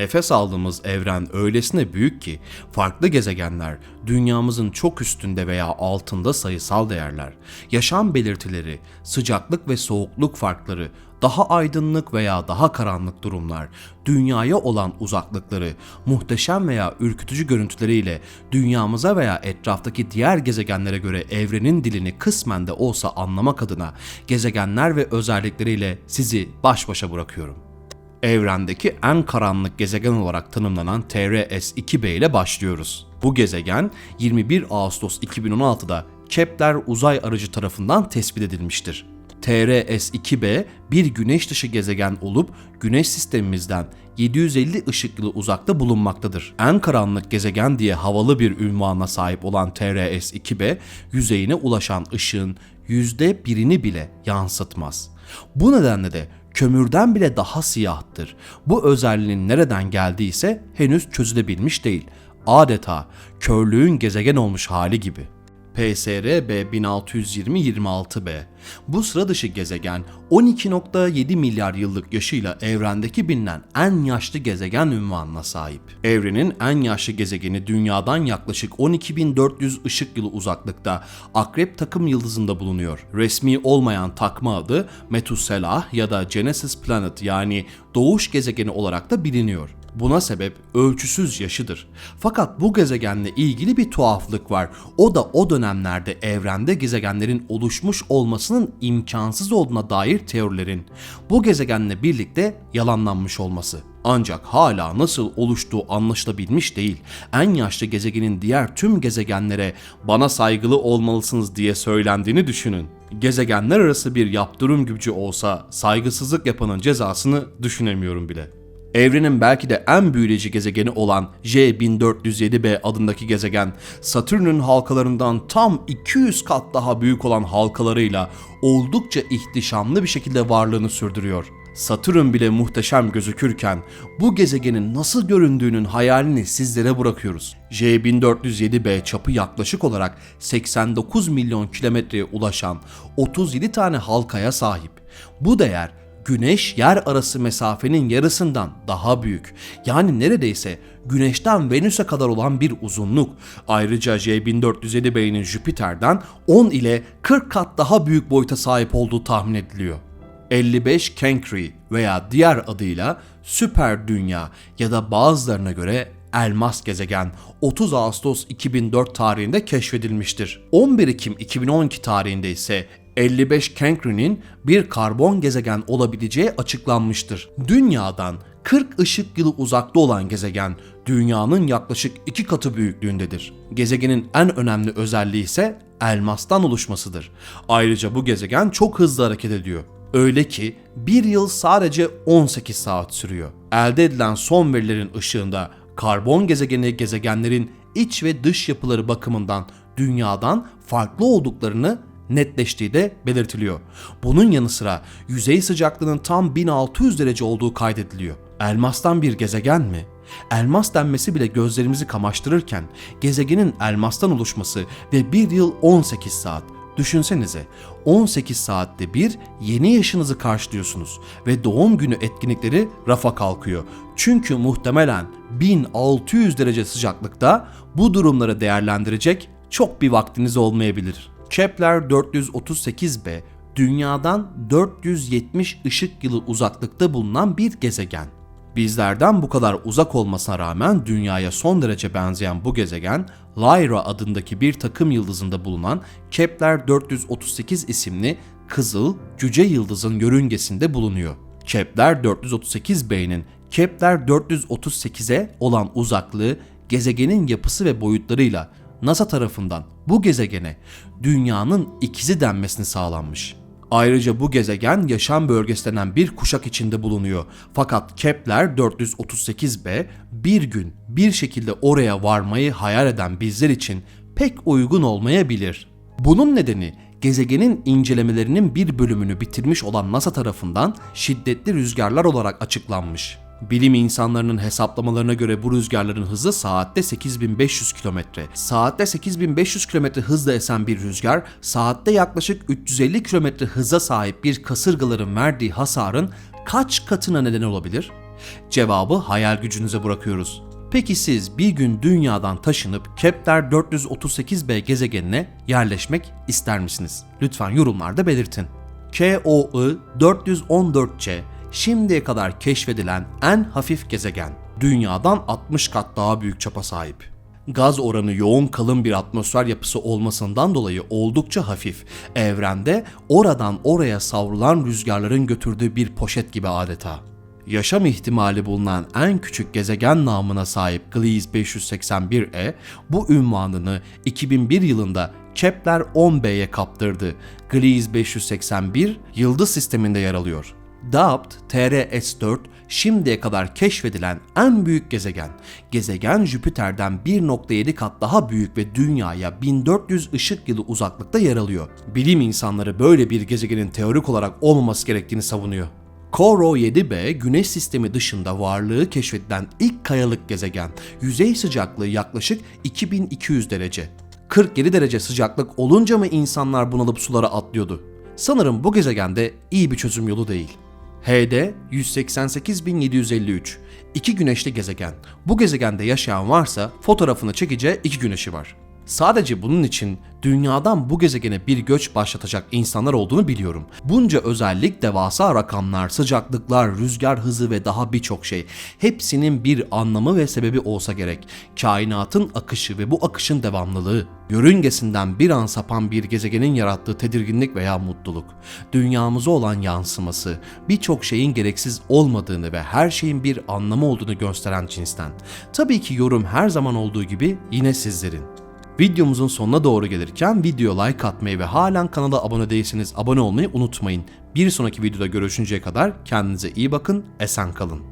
Nefes aldığımız evren öylesine büyük ki farklı gezegenler dünyamızın çok üstünde veya altında sayısal değerler, yaşam belirtileri, sıcaklık ve soğukluk farkları, daha aydınlık veya daha karanlık durumlar, dünyaya olan uzaklıkları, muhteşem veya ürkütücü görüntüleriyle dünyamıza veya etraftaki diğer gezegenlere göre evrenin dilini kısmen de olsa anlamak adına gezegenler ve özellikleriyle sizi baş başa bırakıyorum evrendeki en karanlık gezegen olarak tanımlanan TRS-2b ile başlıyoruz. Bu gezegen 21 Ağustos 2016'da Kepler uzay aracı tarafından tespit edilmiştir. TRS-2b bir güneş dışı gezegen olup güneş sistemimizden 750 ışık yılı uzakta bulunmaktadır. En karanlık gezegen diye havalı bir ünvana sahip olan TRS-2b yüzeyine ulaşan ışığın %1'ini bile yansıtmaz. Bu nedenle de kömürden bile daha siyahtır. Bu özelliğin nereden geldiyse henüz çözülebilmiş değil. Adeta körlüğün gezegen olmuş hali gibi. PSR B1620-26b. Bu sıra dışı gezegen 12.7 milyar yıllık yaşıyla evrendeki bilinen en yaşlı gezegen ünvanına sahip. Evrenin en yaşlı gezegeni dünyadan yaklaşık 12.400 ışık yılı uzaklıkta Akrep takım yıldızında bulunuyor. Resmi olmayan takma adı Methuselah ya da Genesis Planet yani doğuş gezegeni olarak da biliniyor. Buna sebep ölçüsüz yaşıdır. Fakat bu gezegenle ilgili bir tuhaflık var. O da o dönemlerde evrende gezegenlerin oluşmuş olmasının imkansız olduğuna dair teorilerin bu gezegenle birlikte yalanlanmış olması. Ancak hala nasıl oluştuğu anlaşılabilmiş değil. En yaşlı gezegenin diğer tüm gezegenlere bana saygılı olmalısınız diye söylendiğini düşünün. Gezegenler arası bir yaptırım gücü olsa saygısızlık yapanın cezasını düşünemiyorum bile. Evrenin belki de en büyüleyici gezegeni olan J1407b adındaki gezegen, Satürn'ün halkalarından tam 200 kat daha büyük olan halkalarıyla oldukça ihtişamlı bir şekilde varlığını sürdürüyor. Satürn bile muhteşem gözükürken bu gezegenin nasıl göründüğünün hayalini sizlere bırakıyoruz. J1407b çapı yaklaşık olarak 89 milyon kilometreye ulaşan 37 tane halkaya sahip. Bu değer Güneş yer arası mesafenin yarısından daha büyük. Yani neredeyse Güneş'ten Venüs'e kadar olan bir uzunluk. Ayrıca J1407b'nin Jüpiter'den 10 ile 40 kat daha büyük boyuta sahip olduğu tahmin ediliyor. 55 Cancri veya diğer adıyla süper dünya ya da bazılarına göre elmas gezegen 30 Ağustos 2004 tarihinde keşfedilmiştir. 11 Ekim 2012 tarihinde ise 55 Cancri'nin bir karbon gezegen olabileceği açıklanmıştır. Dünyadan 40 ışık yılı uzakta olan gezegen dünyanın yaklaşık iki katı büyüklüğündedir. Gezegenin en önemli özelliği ise elmastan oluşmasıdır. Ayrıca bu gezegen çok hızlı hareket ediyor. Öyle ki bir yıl sadece 18 saat sürüyor. Elde edilen son verilerin ışığında karbon gezegeni gezegenlerin iç ve dış yapıları bakımından dünyadan farklı olduklarını netleştiği de belirtiliyor. Bunun yanı sıra yüzey sıcaklığının tam 1600 derece olduğu kaydediliyor. Elmastan bir gezegen mi? Elmas denmesi bile gözlerimizi kamaştırırken gezegenin elmastan oluşması ve bir yıl 18 saat Düşünsenize 18 saatte bir yeni yaşınızı karşılıyorsunuz ve doğum günü etkinlikleri rafa kalkıyor. Çünkü muhtemelen 1600 derece sıcaklıkta bu durumları değerlendirecek çok bir vaktiniz olmayabilir. Kepler 438b dünyadan 470 ışık yılı uzaklıkta bulunan bir gezegen. Bizlerden bu kadar uzak olmasına rağmen dünyaya son derece benzeyen bu gezegen Lyra adındaki bir takım yıldızında bulunan Kepler 438 isimli kızıl cüce yıldızın yörüngesinde bulunuyor. Kepler 438b'nin Kepler 438'e olan uzaklığı gezegenin yapısı ve boyutlarıyla NASA tarafından bu gezegene dünyanın ikizi denmesini sağlanmış. Ayrıca bu gezegen yaşam bölgesi denen bir kuşak içinde bulunuyor. Fakat Kepler 438b bir gün bir şekilde oraya varmayı hayal eden bizler için pek uygun olmayabilir. Bunun nedeni gezegenin incelemelerinin bir bölümünü bitirmiş olan NASA tarafından şiddetli rüzgarlar olarak açıklanmış. Bilim insanlarının hesaplamalarına göre bu rüzgarların hızı saatte 8500 km. Saatte 8500 km hızla esen bir rüzgar, saatte yaklaşık 350 km hıza sahip bir kasırgaların verdiği hasarın kaç katına neden olabilir? Cevabı hayal gücünüze bırakıyoruz. Peki siz bir gün dünyadan taşınıp Kepler 438b gezegenine yerleşmek ister misiniz? Lütfen yorumlarda belirtin. KOI 414c şimdiye kadar keşfedilen en hafif gezegen. Dünyadan 60 kat daha büyük çapa sahip. Gaz oranı yoğun kalın bir atmosfer yapısı olmasından dolayı oldukça hafif. Evrende oradan oraya savrulan rüzgarların götürdüğü bir poşet gibi adeta. Yaşam ihtimali bulunan en küçük gezegen namına sahip Gliese 581e bu ünvanını 2001 yılında Kepler 10b'ye kaptırdı. Gliese 581 yıldız sisteminde yer alıyor. Daapt TRS-4 şimdiye kadar keşfedilen en büyük gezegen. Gezegen Jüpiter'den 1.7 kat daha büyük ve dünyaya 1400 ışık yılı uzaklıkta yer alıyor. Bilim insanları böyle bir gezegenin teorik olarak olmaması gerektiğini savunuyor. Koro 7b Güneş sistemi dışında varlığı keşfedilen ilk kayalık gezegen. Yüzey sıcaklığı yaklaşık 2200 derece. 47 derece sıcaklık olunca mı insanlar bunalıp sulara atlıyordu? Sanırım bu gezegende iyi bir çözüm yolu değil. HD 188753 İki güneşli gezegen. Bu gezegende yaşayan varsa fotoğrafını çekeceği iki güneşi var. Sadece bunun için dünyadan bu gezegene bir göç başlatacak insanlar olduğunu biliyorum. Bunca özellik, devasa rakamlar, sıcaklıklar, rüzgar hızı ve daha birçok şey. Hepsinin bir anlamı ve sebebi olsa gerek. Kainatın akışı ve bu akışın devamlılığı. Yörüngesinden bir an sapan bir gezegenin yarattığı tedirginlik veya mutluluk. Dünyamıza olan yansıması, birçok şeyin gereksiz olmadığını ve her şeyin bir anlamı olduğunu gösteren cinsten. Tabii ki yorum her zaman olduğu gibi yine sizlerin. Videomuzun sonuna doğru gelirken video like atmayı ve halen kanala abone değilseniz abone olmayı unutmayın. Bir sonraki videoda görüşünceye kadar kendinize iyi bakın, esen kalın.